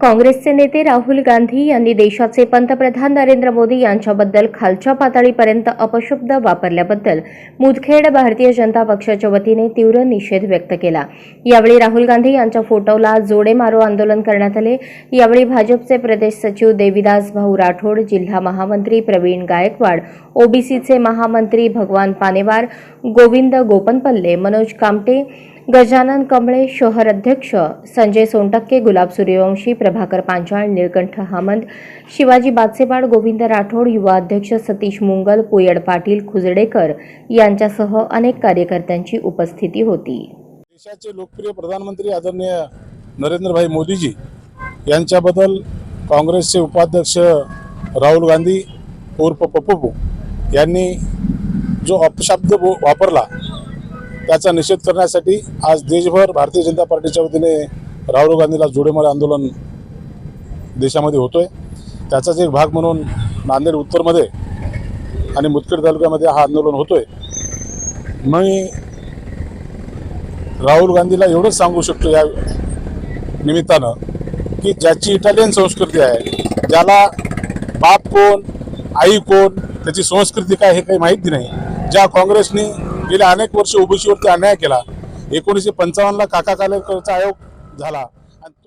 काँग्रेसचे नेते राहुल गांधी यांनी देशाचे पंतप्रधान नरेंद्र मोदी यांच्याबद्दल खालच्या पातळीपर्यंत अपशब्द वापरल्याबद्दल मुदखेड भारतीय जनता पक्षाच्या वतीने तीव्र निषेध व्यक्त केला. यावेळी राहुल गांधी यांच्या फोटोला जोडे मारो आंदोलन करण्यात आले. यावेळी भाजपचे प्रदेश सचिव देविदास भाऊ राठोड जिल्हा महामंत्री प्रवीण गायकवाड ओबीसीचे महामंत्री भगवान पानेवार गोविंद गोपनपल्ले मनोज कामटे गजानन कमळे शहर अध्यक्ष संजय सोनटक्के गुलाब सूर्यवंशी प्रभाकर पांचाळ निळकंठ हामंत शिवाजी बादसेपाड गोविंद राठोड युवा अध्यक्ष सतीश मुंगल पुयड पाटील खुजडेकर यांच्यासह अनेक कार्यकर्त्यांची उपस्थिती होती. देशाचे लोकप्रिय प्रधानमंत्री आदरणीय नरेंद्रभाई मोदीजी यांच्याबद्दल काँग्रेसचे उपाध्यक्ष राहुल गांधी उर्फ पप्पू यांनी जो अपशब्द वापरला त्याचा निषेध करण्यासाठी आज देशभर भारतीय जनता पार्टीच्या वतीने राहुल गांधीला जोडेमारे आंदोलन देशामध्ये होतोय. त्याचाच एक भाग म्हणून नांदेड उत्तरमध्ये आणि मुदखेड तालुक्यामध्ये हा आंदोलन होतोय. मी राहुल गांधीला एवढंच सांगू शकतो या निमित्तानं की ज्याची इटालियन संस्कृती आहे ज्याला बाप कोण आई कोण त्याची संस्कृती काय हे काही माहिती नाही. ज्या काँग्रेसनी गेल्या अनेक वर्ष ओबीसीवरती अन्याय केला. एकोणीसशे पंचावन्नला काका कालेकरचा आयोग झाला.